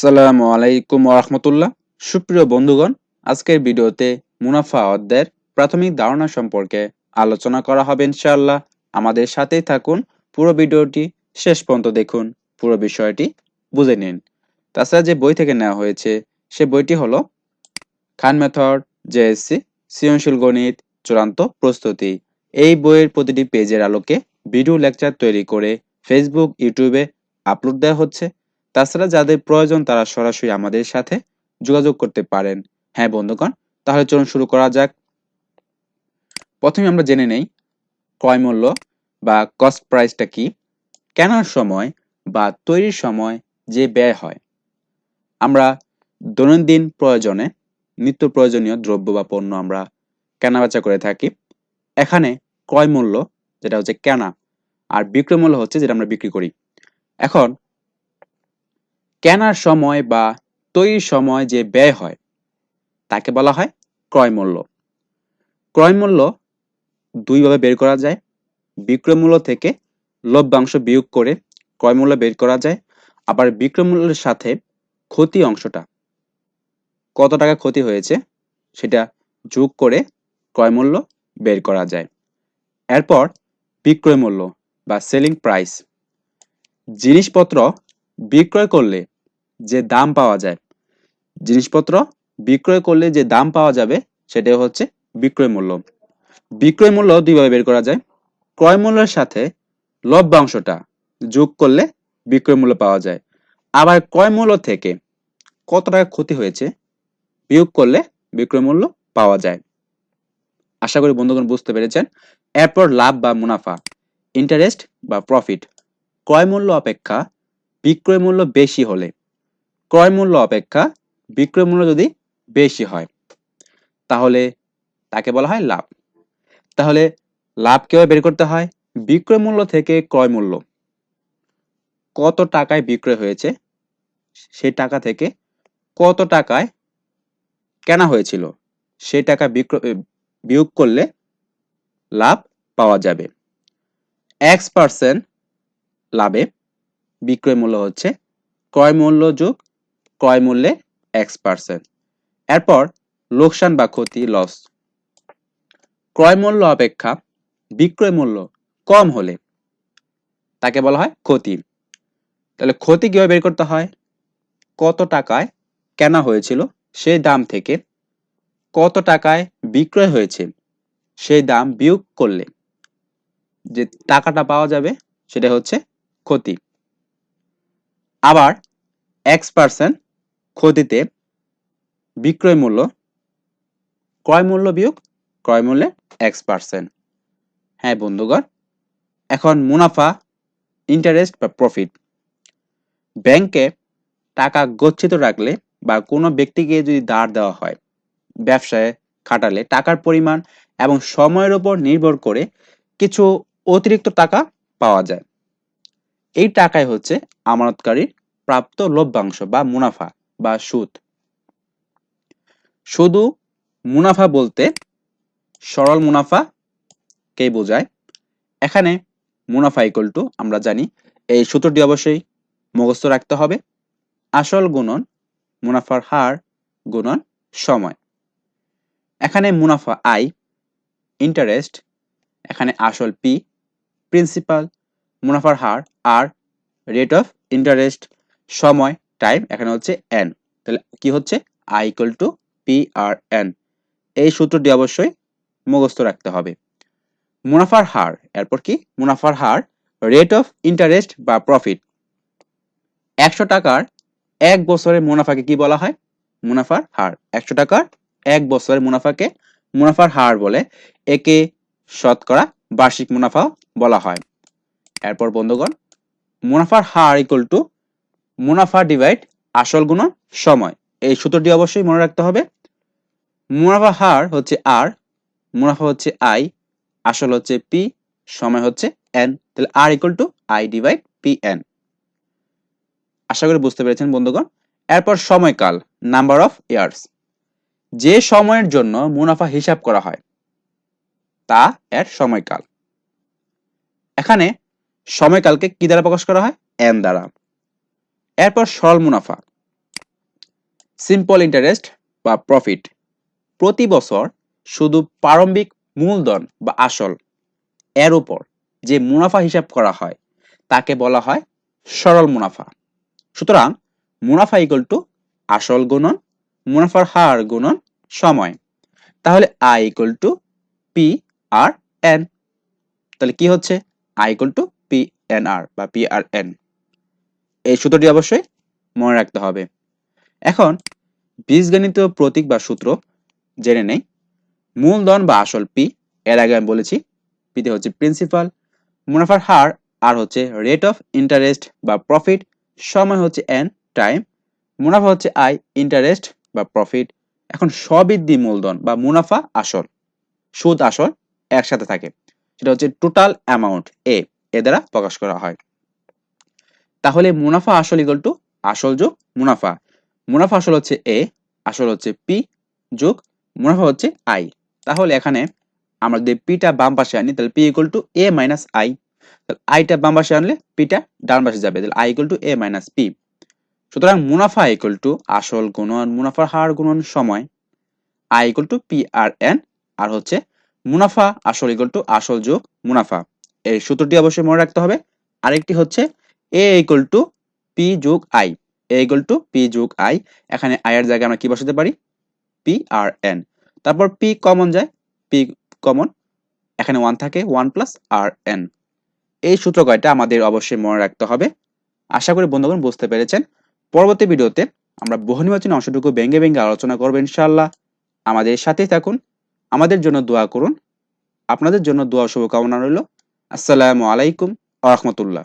আসসালামু আলাইকুম রহমতুল্লাহ। সুপ্রিয় বন্ধুগণ, আজকের ভিডিওতে মুনাফা অধ্যায়ের প্রাথমিক ধারণা সম্পর্কে আলোচনা করা হবে ইনশাআল্লাহ। আমাদের সাথেই থাকুন, পুরো ভিডিওটি শেষ পর্যন্ত দেখুন, পুরো বিষয়টি বুঝে নিন। তাছাড়া যে বই থেকে নেওয়া হয়েছে, সে বইটি হলো খান মেথড, জেএসসি, সৃজনশীল গণিত, চূড়ান্ত প্রস্তুতি। এই বইয়ের প্রতিটি পেজের আলোকে ভিডিও লেকচার তৈরি করে ফেসবুক ইউটিউবে আপলোড দেওয়া হচ্ছে। তাছাড়া যাদের প্রয়োজন তারা সরাসরি আমাদের সাথে যোগাযোগ করতে পারেন। হ্যাঁ বন্ধুগণ, তাহলে চলুন শুরু করা যাক। প্রথমে আমরা জেনে নেই ক্রয় মূল্য বা কস্ট প্রাইসটা কি, কেনার সময় বা তৈরির সময় যে ব্যয় হয়। আমরা দৈনন্দিন প্রয়োজনে, নিত্য প্রয়োজনীয় দ্রব্য বা পণ্য আমরা কেনাবেচা করে থাকি। এখানে ক্রয় মূল্য, যেটা হচ্ছে কেনা, আর বিক্রয় মূল্য হচ্ছে যেটা আমরা বিক্রি করি। এখন কেনার সময় বা তৈরির সময় যে ব্যয় হয়, তাকে বলা হয় ক্রয় মূল্য। ক্রয় মূল্য দুইভাবে বের করা যায়। বিক্রয় মূল্য থেকে লভ্যাংশ বিয়োগ করে ক্রয় মূল্য বের করা যায়। আবার বিক্রয় মূল্যের সাথে ক্ষতি অংশটা কত টাকা ক্ষতি হয়েছে সেটা যোগ করে ক্রয় মূল্য বের করা যায়। এরপর বিক্রয় মূল্য বা সেলিং প্রাইস। জিনিসপত্র বিক্রয় করলে যে দাম পাওয়া যায়। জিনিসপত্র বিক্রয় করলে যে দাম পাওয়া যাবে, সেটাই হচ্ছে বিক্রয় মূল্য। বিক্রয় মূল্য দুইভাবে বের করা যায়। ক্রয় মূল্যের সাথে লভ্যাংশটা যোগ করলে বিক্রয় মূল্য পাওয়া যায়। আবার ক্রয় মূল্য থেকে কত টাকা ক্ষতি হয়েছে বিয়োগ করলে বিক্রয় মূল্য পাওয়া যায়। আশা করি বন্ধুগণ বুঝতে পেরেছেন। এরপর লাভ বা মুনাফা ইন্টারেস্ট বা প্রফিট ক্রয় মূল্য অপেক্ষা বিক্রয় মূল্য বেশি হলে ক্রয় মূল্য অপেক্ষা বিক্রয় মূল্য যদি বেশি হয়, তাহলে তাকে বলা হয় লাভ। তাহলে লাভ কীভাবে বের করতে হয়? বিক্রয় মূল্য থেকে ক্রয় মূল্য। কত টাকায় বিক্রয় হয়েছে? সেই টাকা থেকে কত টাকায় কেনা হয়েছিল? সেই টাকা বিক্রয় বিয়োগ করলে লাভ পাওয়া যাবে। এক্স পার্সেন্ট লাভে বিক্রয় মূল্য হচ্ছে ক্রয় মূল্য যোগ ক্রয় মূল্যে এক্স পার্সেন্ট এরপর লোকসান বা ক্ষতি লস ক্রয় মূল্য অপেক্ষা বিক্রয় মূল্য কম হলে তাকে বলা হয় ক্ষতি। তাহলে ক্ষতি কীভাবে বের করতে হয়? কত টাকায় কেনা হয়েছিল? সেই দাম থেকে কত টাকায় বিক্রয় হয়েছে? সেই দাম বিয়োগ করলে যে টাকাটা পাওয়া যাবে সেটা হচ্ছে ক্ষতি। আবার এক্স পার্সেন্ট ক্ষতিতে বিক্রয় মূল্য, ক্রয় মূল্য বিয়োগ ক্রয় মূল্যে এক্স পার্সেন্ট হ্যাঁ বন্ধুগণ, এখন মুনাফা ইন্টারেস্ট বা প্রফিট ব্যাংকে টাকা গচ্ছিত রাখলে বা কোনো ব্যক্তিকে যদি ধার দেওয়া হয়, ব্যবসায় খাটালে টাকার পরিমাণ এবং সময়ের উপর নির্ভর করে কিছু অতিরিক্ত টাকা পাওয়া যায়। এই টাকাই হচ্ছে আমানতকারীর প্রাপ্ত লভ্যাংশ বা মুনাফা। বা সুদ। শুধু মুনাফা বলতে সরল মুনাফা কে বোঝায়। এখানে মুনাফা ইকুয়াল টু আমরা জানি এই সূত্রটি অবশ্যই মুখস্থ রাখতে হবে। আসল গুণন মুনাফার হার গুণন সময়। এখানে মুনাফা আই ইন্টারেস্ট এখানে আসল পি প্রিন্সিপাল মুনাফার হার আর রেট অফ ইন্টারেস্ট সময় টাইম এখানে হচ্ছে এন তাহলে কি হচ্ছে? I equal to P R N এই সূত্রটি অবশ্যই মুখস্থ রাখতে হবে। মুনাফার হার, এরপর কি? মুনাফার হার রেট অফ ইন্টারেস্ট বা প্রফিট একশো টাকার এক বছরের মুনাফাকে কি বলা হয়? মুনাফার হার। একশো টাকার এক বছরের মুনাফাকে মুনাফার হার বলে একে শতকরা বার্ষিক মুনাফা বলা হয়। এরপর বন্ধুগণ, মুনাফার হার ইকুয়াল টু মুনাফা ডিভাইড আসল গুণ সময়। এই সূত্রটি অবশ্যই মনে রাখতে হবে। মুনাফা হার হচ্ছে আর মুনাফা হচ্ছে আই আসল হচ্ছে পি সময় হচ্ছে এন তাহলে R equal to I divide P N আশা করি বুঝতে পেরেছেন, বন্ধুগণ। এরপর সময়কাল নাম্বার অফ ইয়ার্স যে সময়ের জন্য মুনাফা হিসাব করা হয়, তা এর সময়কাল। এখানে সময়কালকে কি দ্বারা প্রকাশ করা হয়? এন দ্বারা। এরপর সরল মুনাফা। সিম্পল ইন্টারেস্ট বা প্রফিট প্রতি বছর শুধু প্রারম্ভিক মূলধন বা আসল। এর উপর যে মুনাফা হিসাব করা হয়, তাকে বলা হয় সরল মুনাফা। সুতরাং মুনাফা ইকুয়াল টু আসল গুণন, মুনাফার হার গুণন সময়। তাহলে I equal to P R N তাহলে কি হচ্ছে? I equal to P N R বা পি আর এন এই সূত্রটি অবশ্যই মনে রাখতে হবে। এখন, বীজগণিত প্রতীক বা সূত্র জেনে নেই। মূলধন বা আসল পি, এর আগে আমি বলেছি পিতে হচ্ছে প্রিন্সিপাল মুনাফার হার, আর হচ্ছে রেট অফ ইন্টারেস্ট বা প্রফিট সময় হচ্ছে এন টাইম মুনাফা হচ্ছে আই ইন্টারেস্ট বা প্রফিট এখন সবৃদ্ধি মূলধন বা মুনাফা আসল, সুদ আসল একসাথে থাকে। সেটা হচ্ছে টোটাল অ্যামাউন্ট এ এ দ্বারা প্রকাশ করা হয়। তাহলে মুনাফা আসল ইকুয়াল টু আসল যোগ মুনাফা। মুনাফা আসল হচ্ছে এ আসল হচ্ছে পি যোগ মুনাফা হচ্ছে আই তাহলে এখানে আমরা যদি পিটা বাম পাশে আনি, তাহলে P equal to A minus I তাহলে আইটা বাম পাশে আনলে পিটা ডান পাশে যাবে, তাহলে I equal to A minus P সুতরাং মুনাফা ইকুয়াল টু আসল গুণন, মুনাফার হার গুণন সময় I equal to P R N আর হচ্ছে মুনাফা আসল ইকুয়াল টু আসল যোগ মুনাফা। এই সূত্রটি অবশ্যই মনে রাখতে হবে। আরেকটি হচ্ছে এ ইকুয়াল টু পি যোগ I A equal to P যোগ আই এখানে আই এর জায়গায় আমরা কি বসাতে পারি? পি আর এন তারপর পি কমন যায়। পি কমন এখানে ওয়ান থাকে ওয়ান প্লাস আর এন এই সূত্র কয়টা আমাদের অবশ্যই মনে রাখতে হবে। আশা করি বন্ধুগণ বুঝতে পেরেছেন। পরবর্তী ভিডিওতে আমরা বহু নির্বাচনী অংশটুকু ভেঙে ভেঙে আলোচনা করব ইনশাআল্লাহ। আমাদের সাথেই থাকুন। আমাদের জন্য দোয়া করুন। আপনাদের জন্য দোয়া শুভকামনা রইল। আসসালামু আলাইকুম আ রহমতুল্লাহ।